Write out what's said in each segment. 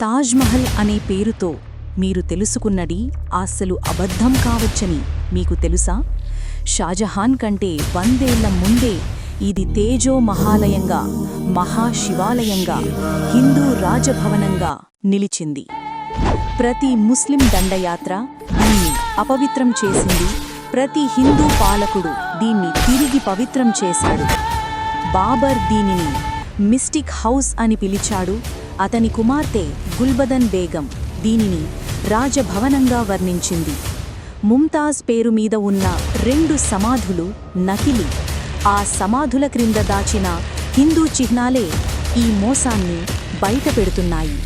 తాజ్మహల్ అనే పేరుతో మీరు తెలుసుకున్నది అస్సలు అబద్ధం కావచ్చని మీకు తెలుసా? షాజహాన్ కంటే వందేళ్ళ ముందే ఇది తేజో మహాలయంగా మహాశివాలయంగా హిందూ రాజభవనంగా నిలిచింది. ప్రతి ముస్లిం దండయాత్ర దీన్ని అపవిత్రం చేసింది ప్రతి హిందూ పాలకుడు దీన్ని తిరిగి పవిత్రం చేశాడు. బాబర్ దీనిని మిస్టిక్ హౌస్ అని పిలిచాడు అతని కుమార్తె గుల్బదన్ బేగం దీనిని రాజభవనంగా వర్ణించింది. ముంతాజ్ పేరు మీద ఉన్న రెండు సమాధులు నకిలి. ఆ సమాధుల క్రింద దాచిన హిందూ చిహ్నాలే ఈ మోసాన్ని బయటపెడుతున్నాయి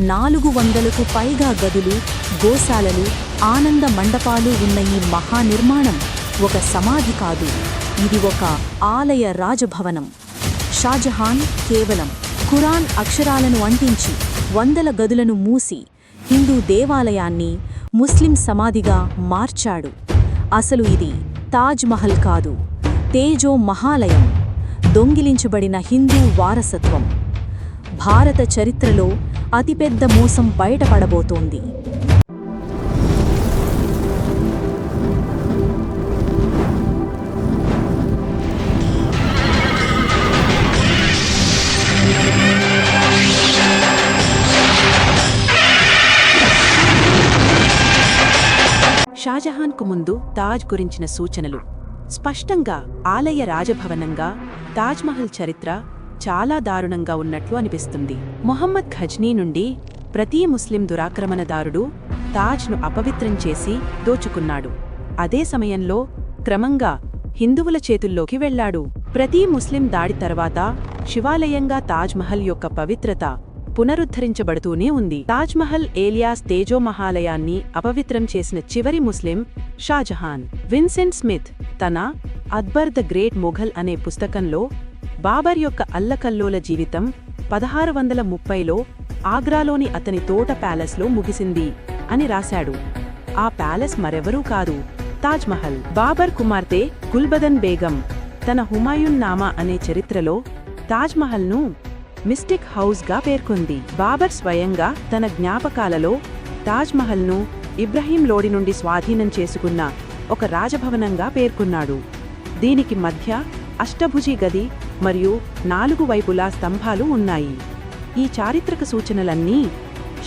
నాలుగు వందలకు పైగా గదులు గోశాలలు ఆనంద మండపాలు ఉన్న ఈ మహానిర్మాణం ఒక సమాధి కాదు. ఇది ఒక ఆలయ రాజభవనం. షాజహాన్ కేవలం ఖురాన్ అక్షరాలను అంటించి వందల గదులను మూసి హిందూ దేవాలయాన్ని ముస్లిం సమాధిగా మార్చాడు. అసలు ఇది తాజ్ మహల్ కాదు. తేజో మహాలయం. దొంగిలించబడిన హిందూ వారసత్వం. భారత చరిత్రలో అతిపెద్ద మోసం బయటపడబోతోంది. షాజహాన్కు ముందు తాజ్ గురించిన సూచనలు. స్పష్టంగా ఆలయ రాజభవనంగా తాజ్మహల్ చరిత్ర చాలా దారుణంగా ఉన్నట్లు అనిపిస్తుంది. మొహమ్మద్ ఖజ్నీ నుండి ప్రతి ముస్లిం దురాక్రమణదారుడు తాజ్ను అపవిత్రం చేసి దోచుకున్నాడు. అదే సమయంలో క్రమంగా హిందువుల చేతుల్లోకి వెళ్ళాడు. ప్రతి ముస్లిం దాడి తర్వాత శివాలయంగా తాజ్మహల్ యొక్క పవిత్రత పునరుద్ధరించబడుతూనే ఉంది. తాజ్మహల్ ఏలియాస్ తేజో మహాలయాన్ని అపవిత్రం చేసిన చివరి ముస్లిం షాజహాన్. విన్సెంట్ స్మిత్ తన అక్బర్ ద గ్రేట్ మొఘల్ అనే పుస్తకంలో బాబర్ యొక్క అల్లకల్లోల జీవితం పదహారు వందల ముప్పైలో ఆగ్రాలోని అతని తోట ప్యాలెస్లో ముగిసింది అని రాశాడు. ఆ ప్యాలెస్ మరెవరూ కాదు. తాజ్మహల్ బాబర్ కుమార్తె గుల్బదన్ బేగం తన హుమాయున్ నామా అనే చరిత్రలో తాజ్మహల్ను మిస్టిక్ హౌస్గా పేర్కొంది. బాబర్ స్వయంగా తన జ్ఞాపకాలలో తాజ్మహల్ను ఇబ్రహీం లోడి నుండి స్వాధీనం చేసుకున్న ఒక రాజభవనంగా పేర్కొన్నాడు. దీనికి మధ్య అష్టభుజి గది మరియు నాలుగు వైపులా స్తంభాలు ఉన్నాయి. ఈ చారిత్రక సూచనలన్నీ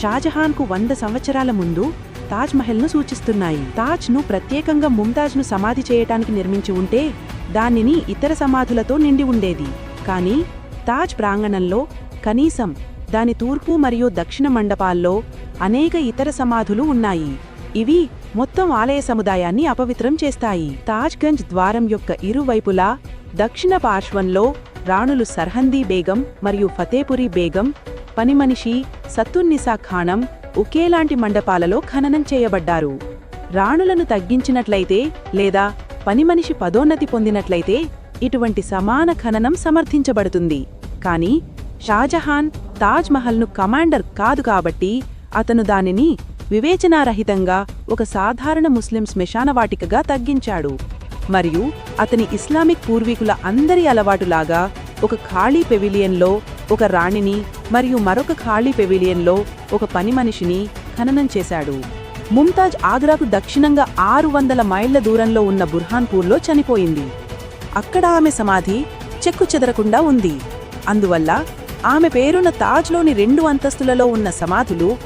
షాజహాన్కు వంద సంవత్సరాల ముందు తాజ్మహల్ను సూచిస్తున్నాయి. తాజ్ను ప్రత్యేకంగా ముంతాజ్ను సమాధి చేయటానికి నిర్మించి ఉంటే దానిని ఇతర సమాధులతో నిండి ఉండేది. కానీ తాజ్ ప్రాంగణంలో కనీసం దాని తూర్పు మరియు దక్షిణ మండపాల్లో అనేక ఇతర సమాధులు ఉన్నాయి. ఇవి మొత్తం ఆలయ సముదాయాన్ని అపవిత్రం చేస్తాయి. తాజ్గంజ్ ద్వారం యొక్క ఇరువైపులా దక్షిణ పార్శ్వంలో రాణులు సర్హందీ బేగం మరియు ఫతేపురి బేగం పనిమనిషి సత్తున్నిసా ఖానం ఒకేలాంటి మండపాలలో ఖననం చేయబడ్డారు. రాణులను తగ్గించినట్లయితే లేదా పనిమనిషి పదోన్నతి పొందినట్లయితే ఇటువంటి సమాన ఖననం సమర్థించబడుతుంది. కానీ షాజహాన్ తాజ్మహల్ను కమాండర్ కాదు కాబట్టి అతను దానిని వివేచనారహితంగా ఒక సాధారణ ముస్లిం శ్మశానవాటికగా తగ్గించాడు. మరియు అతని ఇస్లామిక్ పూర్వీకుల అందరి అలవాటులాగా ఒక ఖాళీ పెవిలియన్లో ఒక రాణిని మరియు మరొక ఖాళీ పెవిలియన్లో ఒక పని మనిషిని ఖననం చేశాడు. ముంతాజ్ ఆగ్రాకు దక్షిణంగా ఆరు వందల మైళ్ళ దూరంలో ఉన్న బుర్హాన్పూర్లో చనిపోయింది. అక్కడ ఆమె సమాధి చెక్కు చెదరకుండా ఉంది. అందువల్ల ఆమె పేరున్న తాజ్లోని రెండు అంతస్తులలో ఉన్న సమాధులు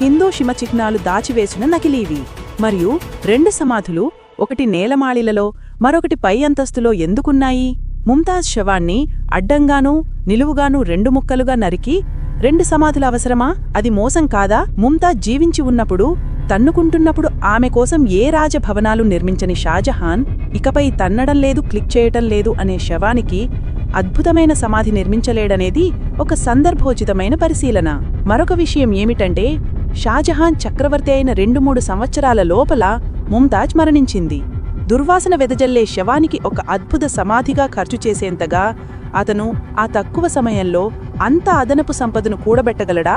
హిందూ శిమచిహ్నాలు దాచివేసిన నకిలీవి. మరియు రెండు సమాధులు ఒకటి నేలమాళిలలో మరొకటి పై అంతస్తులో ఎందుకున్నాయి? ముంతాజ్ శవాన్ని అడ్డంగానూ నిలువుగానూ రెండు ముక్కలుగా నరికి రెండు సమాధుల అవసరమా? అది మోసం కాదా? ముంతాజ్ జీవించి ఉన్నప్పుడు తన్నుకుంటున్నప్పుడు ఆమె కోసం ఏ రాజభవనాలు నిర్మించని షాజహాన్ ఇకపై తన్నడం లేదు క్లిక్ చేయటం లేదు అనే శవానికి అద్భుతమైన సమాధి నిర్మించలేడనేది ఒక సందర్భోచితమైన పరిశీలన. మరొక విషయం ఏమిటంటే షాజహాన్ చక్రవర్తి అయిన రెండు మూడు సంవత్సరాల లోపల ముంతాజ్ మరణించింది. దుర్వాసన వెదజల్లే శవానికి ఒక అద్భుత సమాధిగా ఖర్చు చేసేంతగా అతను ఆ తక్కువ సమయంలో అంత అదనపు సంపదను కూడబెట్టగలడా?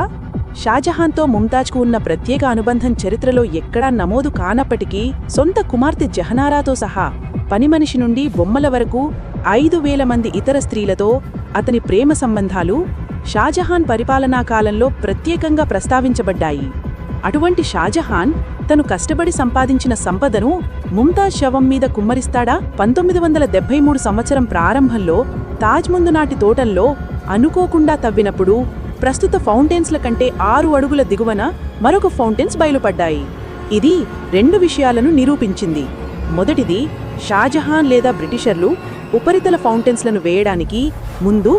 షాజహాన్తో ముంతాజ్కు ఉన్న ప్రత్యేక అనుబంధం చరిత్రలో ఎక్కడా నమోదు కానప్పటికీ సొంత కుమార్తె జహనారాతో సహా పనిమనిషి నుండి బొమ్మల వరకు ఐదు వేల మంది ఇతర స్త్రీలతో అతని ప్రేమ సంబంధాలు షాజహాన్ పరిపాలనా కాలంలో ప్రత్యేకంగా ప్రస్తావించబడ్డాయి. అటువంటి షాజహాన్ తను కష్టపడి సంపాదించిన సంపదను ముంతాజ్ శవం మీద కుమ్మరిస్తాడా? పంతొమ్మిది వందల డెబ్బై మూడు సంవత్సరం ప్రారంభంలో తాజ్ ముందు నాటి తోటల్లో అనుకోకుండా తవ్వినప్పుడు ప్రస్తుత ఫౌంటైన్స్ల కంటే ఆరు అడుగుల దిగువన మరొక ఫౌంటైన్స్ బయలుపడ్డాయి. ఇది రెండు విషయాలను నిరూపించింది. మొదటిది షాజహాన్ లేదా బ్రిటిషర్లు ఉపరితల ఫౌంటైన్స్లను వేయడానికి ముందు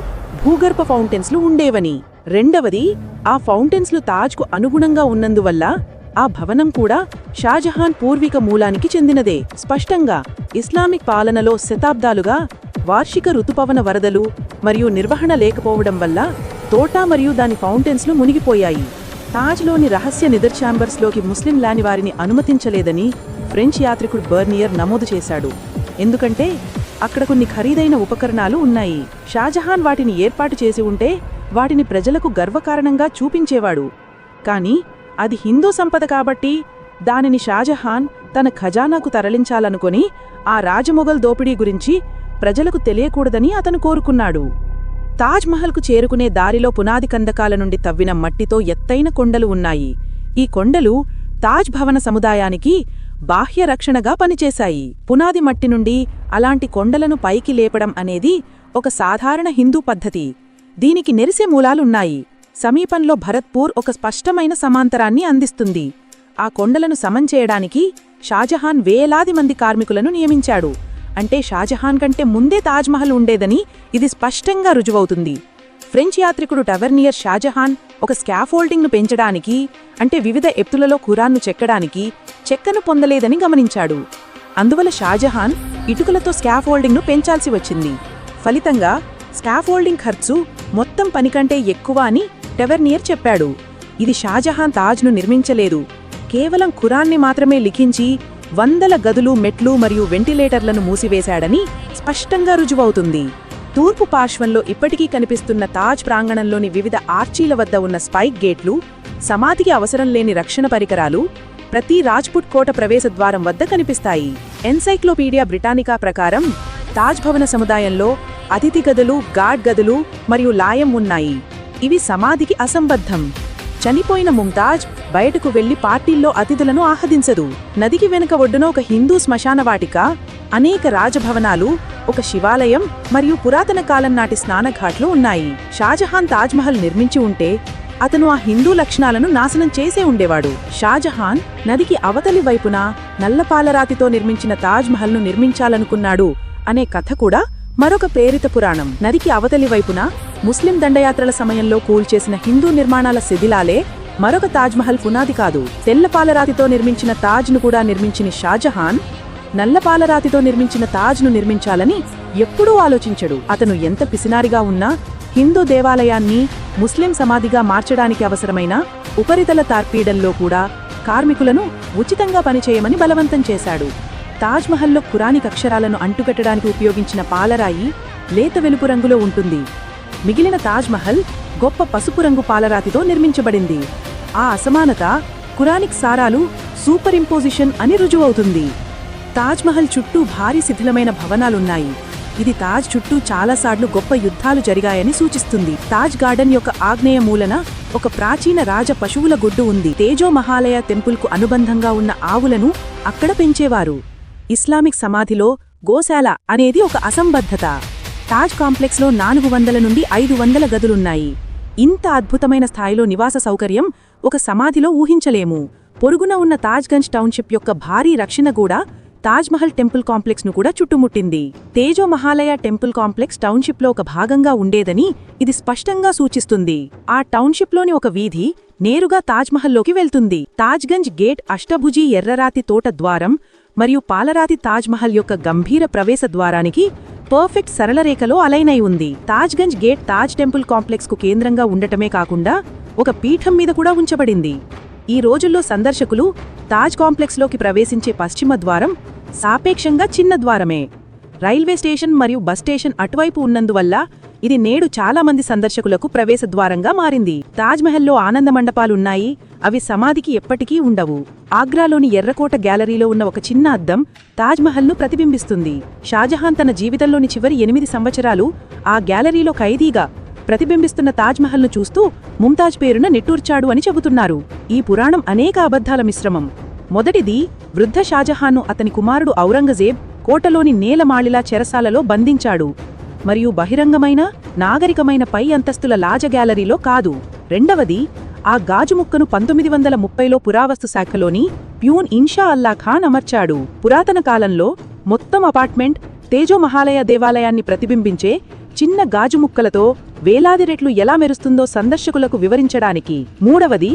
భూగర్భ ఫౌంటైన్స్లు ఉండేవని. రెండవది ఆ ఫౌంటైన్స్లు తాజ్కు అనుగుణంగా ఉన్నందువల్ల ఆ భవనం కూడా షాజహాన్ పూర్వీక మూలానికి చెందినదే. స్పష్టంగా ఇస్లామిక్ పాలనలో శతాబ్దాలుగా వార్షిక ఋతుపవన వరదలు మరియు నిర్వహణ లేకపోవడం వల్ల తోట మరియు దాని ఫౌంటైన్స్లు మునిగిపోయాయి. తాజ్లోని రహస్య నిదర్ ఛాంబర్స్లోకి ముస్లిం లాని వారిని అనుమతించలేదని ఫ్రెంచ్ యాత్రికుడు బర్నియర్ నమోదు చేశాడు. ఎందుకంటే అక్కడ కొన్ని ఖరీదైన ఉపకరణాలు ఉన్నాయి. షాజహాన్ వాటిని ఏర్పాటు చేసి ఉంటే వాటిని ప్రజలకు గర్వకారణంగా చూపించేవాడు. కానీ అది హిందూ సంపద కాబట్టి దానిని షాజహాన్ తన ఖజానాకు తరలించాలనుకొని ఆ రాజమొగల్ దోపిడీ గురించి ప్రజలకు తెలియకూడదని అతను కోరుకున్నాడు. తాజ్మహల్కు చేరుకునే దారిలో పునాది కందకాల నుండి తవ్విన మట్టితో ఎత్తైన కొండలు ఉన్నాయి. ఈ కొండలు తాజ్ భవన సముదాయానికి బాహ్య రక్షణగా పనిచేశాయి. పునాది మట్టి నుండి అలాంటి కొండలను పైకి లేపడం అనేది ఒక సాధారణ హిందూ పద్ధతి. దీనికి నెరిసే మూలాలున్నాయి. సమీపంలో భరత్పూర్ ఒక స్పష్టమైన సమాంతరాన్ని అందిస్తుంది. ఆ కొండలను సమం చేయడానికి షాజహాన్ వేలాది మంది కార్మికులను నియమించాడు. అంటే షాజహాన్ కంటే ముందే తాజ్మహల్ ఉండేదని ఇది స్పష్టంగా రుజువవుతుంది. ఫ్రెంచ్ యాత్రికుడు టవర్నియర్ షాజహాన్ ఒక స్కాఫోల్డింగ్ను పెంచడానికి అంటే వివిధ ఎత్తులలో ఖురాన్ను చెక్కడానికి చెక్కను పొందలేదని గమనించాడు. అందువల్ల షాజహాన్ ఇటుకలతో స్కాఫోల్డింగ్ను పెంచాల్సి వచ్చింది. ఫలితంగా స్కాఫోల్డింగ్ ఖర్చు మొత్తం పని కంటే ఎక్కువ అని టెవర్నియర్ చెప్పాడు. ఇది షాజహాన్ తాజ్ను నిర్మించలేదు. కేవలం ఖురాన్ని మాత్రమే లిఖించి వందల గదులు మెట్లు మరియు వెంటిలేటర్లను మూసివేశాడని స్పష్టంగా రుజువవుతుంది. తూర్పు పార్శ్వంలో ఇప్పటికీ కనిపిస్తున్న తాజ్ ప్రాంగణంలోని వివిధ ఆర్చీల వద్ద ఉన్న స్పైక్ గేట్లు సమాధికి అవసరం లేని రక్షణ పరికరాలు ప్రతి రాజ్పుట్ కోట ప్రవేశ ద్వారం వద్ద కనిపిస్తాయి. ఎన్సైక్లోపీడియా బ్రిటానికా ప్రకారం తాజ్ భవన సముదాయంలో అతిథి గదులు గాడ్ గదులు మరియు లాయం ఉన్నాయి. ఇవి సమాధికి అసంబద్ధం. చనిపోయిన ముంతాజ్ బయటకు వెళ్ళి పార్టీల్లో అతిథులను ఆహ్వదించదు. నదికి వెనుక ఒడ్డున ఒక హిందూ శ్మశానవాటిక అనేక రాజభవనాలు ఒక శివాలయం మరియు పురాతన కాలం నాటి స్నానఘాట్లు ఉన్నాయి. షాజహాన్ తాజ్మహల్ నిర్మించి ఉంటే అతను ఆ హిందూ లక్షణాలను నాశనం చేసే ఉండేవాడు. షాజహాన్ నదికి అవతలి వైపున నల్లపాలరాతితో నిర్మించిన తాజ్మహల్ను నిర్మించాలనుకున్నాడు అనే కథ కూడా మరొక ప్రేరిత పురాణం. నదికి అవతలి వైపున ముస్లిం దండయాత్రల సమయంలో కూల్చేసిన హిందూ నిర్మాణాల శిథిలాలే మరొక తాజ్మహల్ పునాది కాదు. తెల్లపాలరాతితో నిర్మించిన తాజ్ను కూడా నిర్మించిన షాజహాన్ నల్లపాలరాతితో నిర్మించిన తాజ్ను నిర్మించాలని ఎప్పుడూ ఆలోచించడు. అతను ఎంత పిసినారిగా ఉన్నా హిందూ దేవాలయాన్ని ముస్లిం సమాధిగా మార్చడానికి అవసరమైన ఉపరితల తార్పీడంలో కూడా కార్మికులను ఉచితంగా పనిచేయమని బలవంతం చేశాడు. తాజ్మహల్లో ఖురానిక్ అక్షరాలను అంటుకట్టడానికి ఉపయోగించిన పాలరాయి లేత వెలుపు రంగులో ఉంటుంది. మిగిలిన తాజ్మహల్ గొప్ప పసుపు రంగు పాలరాతితో నిర్మించబడింది. ఆ అసమానత ఖురానిక్ సారాలు సూపర్ ఇంపోజిషన్ అని రుజువవుతుంది. తాజ్మహల్ చుట్టూ భారీ శిథిలమైన భవనాలున్నాయి. ఇది తాజ్ చుట్టూ చాలాసార్లు గొప్ప యుద్ధాలు జరిగాయని సూచిస్తుంది. తాజ్ గార్డెన్ యొక్క ఆగ్నేయ మూలన ఒక ప్రాచీన రాజ పశువుల గుడ్డు ఉంది. తేజో మహాలయ టెంపుల్కు అనుబంధంగా ఉన్న ఆవులను అక్కడ పెంచేవారు. ఇస్లామిక్ సమాధిలో గోశాల అనేది ఒక అసంబద్ధత. తాజ్ కాంప్లెక్స్లో నాలుగు వందల నుండి ఐదు వందల గదులున్నాయి. ఇంత అద్భుతమైన స్థాయిలో నివాస సౌకర్యం ఒక సమాధిలో ఊహించలేము. పొరుగున ఉన్న తాజ్గంజ్ టౌన్షిప్ యొక్క భారీ రక్షణ కూడా తాజ్మహల్ టెంపుల్ కాంప్లెక్స్ను కూడా చుట్టుముట్టింది. తేజో మహాలయ టెంపుల్ కాంప్లెక్స్ టౌన్షిప్లో ఒక భాగంగా ఉండేదని ఇది స్పష్టంగా సూచిస్తుంది. ఆ టౌన్షిప్లోని ఒక వీధి నేరుగా తాజ్మహల్లోకి వెళ్తుంది. తాజ్గంజ్ గేట్ అష్టభుజీ ఎర్రరాతి తోట ద్వారం మరియు పాలరాతి తాజ్మహల్ యొక్క గంభీర ప్రవేశ ద్వారానికి పర్ఫెక్ట్ సరళరేఖలో అలైనై ఉంది. తాజ్గంజ్ గేట్ తాజ్ టెంపుల్ కాంప్లెక్స్కు కేంద్రంగా ఉండటమే కాకుండా ఒక పీఠం మీద కూడా ఉంచబడింది. ఈ రోజుల్లో సందర్శకులు తాజ్ కాంప్లెక్స్లోకి ప్రవేశించే పశ్చిమ ద్వారం సాపేక్షంగా చిన్న ద్వారమే. రైల్వే స్టేషన్ మరియు బస్ స్టేషన్ అటువైపు ఉన్నందువల్ల ఇది నేడు చాలా మంది సందర్శకులకు ప్రవేశ ద్వారంగా మారింది. తాజ్మహల్లో ఆనంద మండపాలున్నాయి. అవి సమాధికి ఎప్పటికీ ఉండవు. ఆగ్రాలోని ఎర్రకోట గ్యాలరీలో ఉన్న ఒక చిన్న అద్దం తాజ్మహల్ను ప్రతిబింబిస్తుంది. షాజహాన్ తన జీవితంలోని చివరి ఎనిమిది సంవత్సరాలు ఆ గ్యాలరీలో ఖైదీగా ప్రతిబింబిస్తున్న తాజ్మహల్ను చూస్తూ ముంతాజ్ పేరున నిట్టూర్చాడు అని చెబుతున్నారు. ఈ పురాణం అనేక అబద్ధాల మిశ్రమం. మొదటిది వృద్ధ షాజహాన్ను అతని కుమారుడు ఔరంగజేబ్ కోటలోని నేలమాళిలా చెరసాలలో బంధించాడు. మరియు బహిరంగమైన నాగరికమైన పై అంతస్తుల లాజ గ్యాలరీలో కాదు. రెండవది ఆ గాజు ముక్కను పంతొమ్మిది వందల ముప్పైలో పురావస్తు శాఖలోని ప్యూన్ ఇన్షా అల్లా ఖాన్ అమర్చాడు. పురాతన కాలంలో మొత్తం అపార్ట్మెంట్ తేజో మహాలయ దేవాలయాన్ని ప్రతిబింబించే చిన్న గాజు ముక్కలతో వేలాది రెట్లు ఎలా మెరుస్తుందో సందర్శకులకు వివరించడానికి. మూడవది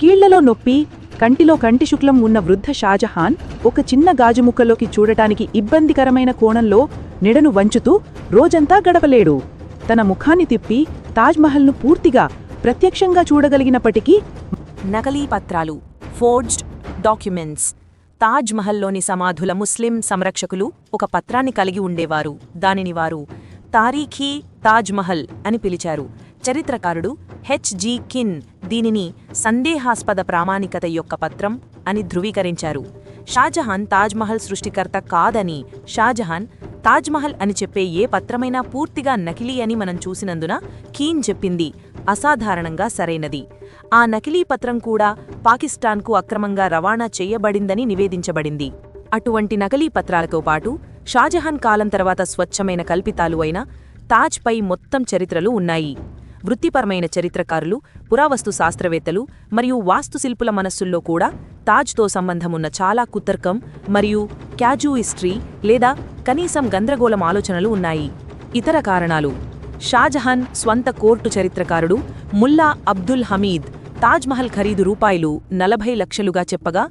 కీళ్ళలో నొప్పి కంటిలో కంటి శుక్లం ఉన్న వృద్ధ షాజహాన్ ఒక చిన్న గాజు ముక్కలోకి చూడటానికి ఇబ్బందికరమైన కోణంలో నిడను వంచుతూ రోజంతా గడపలేడు తన ముఖాన్ని తిప్పి తాజ్మహల్ను పూర్తిగా ప్రత్యక్షంగా చూడగలిగినప్పటికీ నకలీ పత్రాలు ఫోర్జ్డ్ డాక్యుమెంట్స్ తాజ్ మహల్లోని సమాధుల ముస్లిం సంరక్షకులు ఒక పత్రాన్ని కలిగి ఉండేవారు. దానిని వారు తారీఖీ తాజ్ మహల్ అని పిలిచారు. చరిత్రకారుడు హెచ్జి కిన్ దీనిని సందేహాస్పద ప్రామాణికత యొక్క పత్రం అని ధృవీకరించారు. షాజహాన్ తాజ్మహల్ సృష్టికర్త కాదని షాజహాన్ తాజ్మహల్ అని చెప్పే ఏ పత్రమైనా పూర్తిగా నకిలీ అని మనం చూసినందున కీన్ చెప్పింది అసాధారణంగా సరైనది. ఆ నకిలీ పత్రం కూడా పాకిస్తాన్కు అక్రమంగా రవాణా చేయబడిందని నివేదించబడింది. అటువంటి నకిలీ పత్రాలతో పాటు షాజహాన్ కాలం తర్వాత స్వచ్ఛమైన కల్పితాలు అయిన తాజ్పై మొత్తం చరిత్రలు ఉన్నాయి. వృత్తిపరమైన చరిత్రకారులు పురావస్తు శాస్త్రవేత్తలు మరియు వాస్తుశిల్పుల మనస్సుల్లో కూడా తాజ్తో సంబంధమున్న చాలా కుతర్కం మరియు క్యాజుయిస్ట్రీ లేదా కనీసం గందరగోళం ఆలోచనలు ఉన్నాయి. ఇతర కారణాలు. షాజహాన్ స్వంత కోర్టు చరిత్రకారుడు ముల్లా అబ్దుల్ హమీద్ తాజ్మహల్ ఖరీదు రూపాయలు నలభై లక్షలుగా చెప్పగా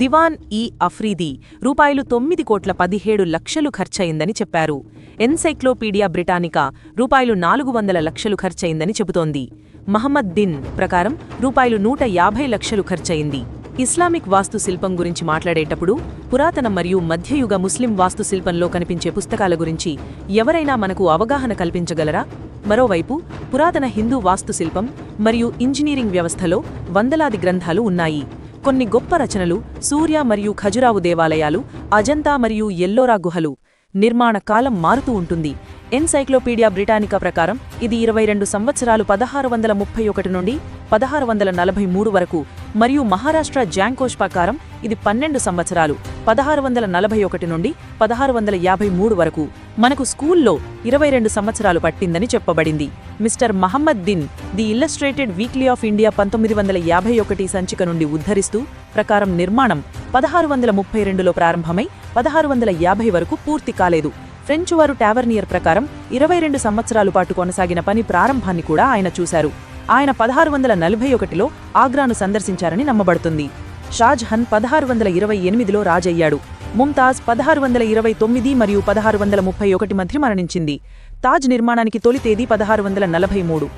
దివాన్ ఈ అఫ్రీది రూపాయలు తొమ్మిది కోట్ల పదిహేడు లక్షలు ఖర్చయిందని చెప్పారు. ఎన్సైక్లోపీడియా బ్రిటానికా రూపాయలు నాలుగు వందల లక్షలు ఖర్చయిందని చెబుతోంది. మహమ్మద్ దిన్ ప్రకారం రూపాయలు నూట యాభై లక్షలు ఖర్చయింది. ఇస్లామిక్ వాస్తుశిల్పం గురించి మాట్లాడేటప్పుడు పురాతన మరియు మధ్యయుగ ముస్లిం వాస్తుశిల్పంలో కనిపించే పుస్తకాల గురించి ఎవరైనా మనకు అవగాహన కల్పించగలరా? మరోవైపు పురాతన హిందూ వాస్తుశిల్పం మరియు ఇంజనీరింగ్ వ్యవస్థలో వందలాది గ్రంథాలు ఉన్నాయి. కొన్ని గొప్ప రచనలు సూర్య మరియు ఖజురావు దేవాలయాలు అజంతా మరియు ఎల్లోరా గుహలు నిర్మాణ కాలం మారుతూ ఉంటుంది. ఎన్సైక్లోపీడియా బ్రిటానికా ప్రకారం ఇది ఇరవై రెండు సంవత్సరాలు పదహారు వందల ముప్పై ఒకటి నుండి పదహారు వందల నలభై మూడు వరకు మరియు మహారాష్ట్ర జాంకోష్ ప్రకారం ఇది పన్నెండు సంవత్సరాలు పదహారు వందల నలభై ఒకటి నుండి పదహారు వందల యాభై మూడు వరకు. మనకు స్కూల్లో ఇరవై రెండు సంవత్సరాలు పట్టిందని చెప్పబడింది. Mister Mohammad Din the illustrated weekly of India పంతొమ్మిది వందల యాభై ఒకటి సంచిక నుండి ఉద్ధరిస్తూ ప్రకారం నిర్మాణం పదహారు వందల ముప్పై రెండులో ప్రారంభమై పదహారు వందల యాభై వరకు పూర్తి కాలేదు. ఫ్రెంచ్ వారు టావర్నియర్ ప్రకారం ఇరవై రెండు సంవత్సరాలు పాటు కొనసాగిన పని ప్రారంభాన్ని కూడా ఆయన చూశారు. ఆయన పదహారు వందల నలభై ఒకటిలో ఆగ్రాను సందర్శించారని నమ్మబడుతుంది. షాజహన్ పదహారు వందల ఇరవై ఎనిమిదిలో రాజయ్యాడు. ముంతాజ్ పదహారు వందల ఇరవై తొమ్మిది మరియు పదహారు వందల ముప్పై ఒకటి మధ్య మరణించింది. తాజ్ నిర్మాణానికి తొలి తేదీ పదహారు వందల నలభై మూడు.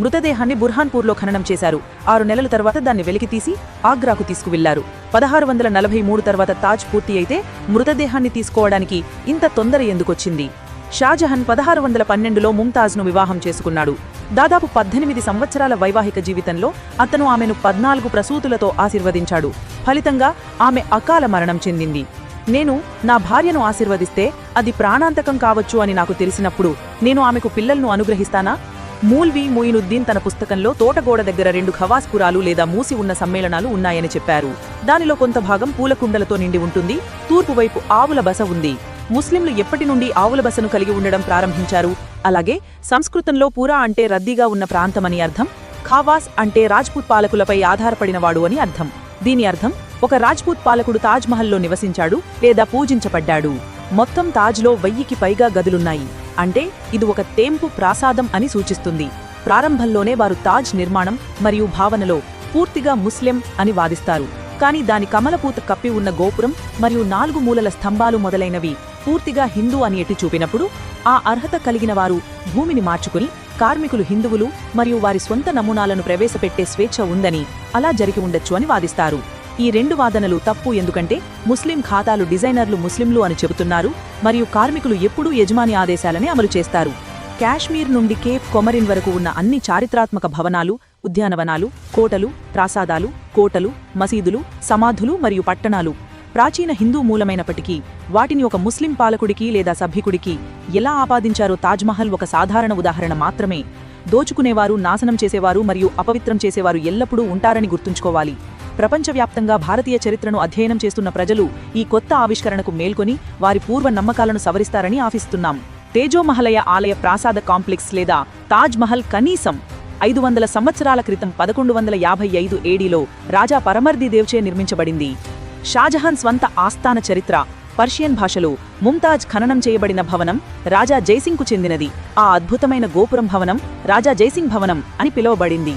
మృతదేహాన్ని బుర్హాన్పూర్లో ఖననం చేశారు. ఆరు నెలల తర్వాత దాన్ని వెలికితీసి ఆగ్రాకు తీసుకువెళ్ళారు. పదహారు వందల నలభై మూడు తర్వాత తాజ్ పూర్తి అయితే మృతదేహాన్ని తీసుకోవడానికి ఇంత తొందర ఎందుకొచ్చింది? షాజహాన్ పదహారు వందల పన్నెండులో ముంతాజ్ను వివాహం చేసుకున్నాడు. దాదాపు పద్దెనిమిది సంవత్సరాల వైవాహిక జీవితంలో అతను ఆమెను పద్నాలుగు ప్రసూతులతో ఆశీర్వదించాడు. ఫలితంగా ఆమె అకాల మరణం చెందింది. నేను నా భార్యను ఆశీర్వదిస్తే అది ప్రాణాంతకం కావచ్చు అని నాకు తెలిసినప్పుడు నేను ఆమెకు పిల్లలను అనుగ్రహిస్తానా? మూల్వి ముయినుద్దీన్ తన పుస్తకంలో తోటగోడ దగ్గర రెండు ఖవాస్పురాలు లేదా మూసి ఉన్న సమ్మేళనాలు ఉన్నాయని చెప్పారు. దానిలో కొంత భాగం పూలకుండలతో నిండి ఉంటుంది. తూర్పు వైపు ఆవుల బస ఉంది. ముస్లింలు ఎప్పటి నుండి ఆవుల బసను కలిగి ఉండడం ప్రారంభించారు? అలాగే సంస్కృతంలో పూరా అంటే రద్దీగా ఉన్న ప్రాంతమని అర్థం? ఖావాస్ అంటే రాజ్పూత్ పాలకులపై ఆధారపడినవాడు అని అర్థం. దీని అర్థం ఒక రాజ్పూత్ పాలకుడు తాజ్మహల్లో నివసించాడు లేదా పూజించబడ్డాడు. మొత్తం తాజ్లో వెయ్యికి పైగా గదులున్నాయి. అంటే ఇది ఒక తేంపు ప్రాసాదం అని సూచిస్తుంది. ప్రారంభంలోనే వారు తాజ్ నిర్మాణం మరియు భావనలో పూర్తిగా ముస్లిం అని వాదిస్తారు. కానీ దాని కమలపూత కప్పి ఉన్న గోపురం మరియు నాలుగు మూలల స్తంభాలు మొదలైనవి పూర్తిగా హిందూ అని ఎట్టి చూపినప్పుడు ఆ అర్హత కలిగిన వారు భూమిని మార్చుకుని కార్మికులు హిందువులు మరియు వారి స్వంత నమూనాలను ప్రవేశపెట్టే స్వేచ్ఛ ఉందని అలా జరిగి ఉండొచ్చు అని వాదిస్తారు. ఈ రెండు వాదనలు తప్పు ఎందుకంటే ముస్లిం ఖాతాలు డిజైనర్లు ముస్లింలు అని చెబుతున్నారు మరియు కార్మికులు ఎప్పుడూ యజమాని ఆదేశాలని అమలు చేస్తారు. కాశ్మీర్ నుండి కేప్ కొమరిన్ వరకు ఉన్న అన్ని చారిత్రాత్మక భవనాలు ఉద్యానవనాలు కోటలు ప్రాసాదాలు కోటలు మసీదులు సమాధులు మరియు పట్టణాలు. ప్రాచీన హిందూ మూలమైనప్పటికీ వాటిని ఒక ముస్లిం పాలకుడికి లేదా సభ్యుడికి ఎలా ఆపాదించారో తాజ్మహల్ ఒక సాధారణ ఉదాహరణ మాత్రమే. దోచుకునేవారు నాశనం చేసేవారు మరియు అపవిత్రం చేసేవారు ఎల్లప్పుడూ ఉంటారని గుర్తుంచుకోవాలి. ప్రపంచవ్యాప్తంగా భారతీయ చరిత్రను అధ్యయనం చేస్తున్న ప్రజలు ఈ కొత్త ఆవిష్కరణకు మేల్కొని వారి పూర్వ నమ్మకాలను సవరిస్తారని ఆశిస్తున్నాం. తేజోమహలయ ఆలయ ప్రాసాద కాంప్లెక్స్ లేదా తాజ్ మహల్ కనీసం ఐదు వందల సంవత్సరాల క్రితం పదకొండు వందల యాభై ఐదు ఏడీలో రాజా పరమర్ది దేవ్చే నిర్మించబడింది. షాజహాన్ స్వంత ఆస్థాన చరిత్ర పర్షియన్ భాషలో ముంతాజ్ ఖననం చేయబడిన భవనం రాజా జైసింగ్కు చెందినది. ఆ అద్భుతమైన గోపురం భవనం రాజా జైసింగ్ భవనం అని పిలువబడింది.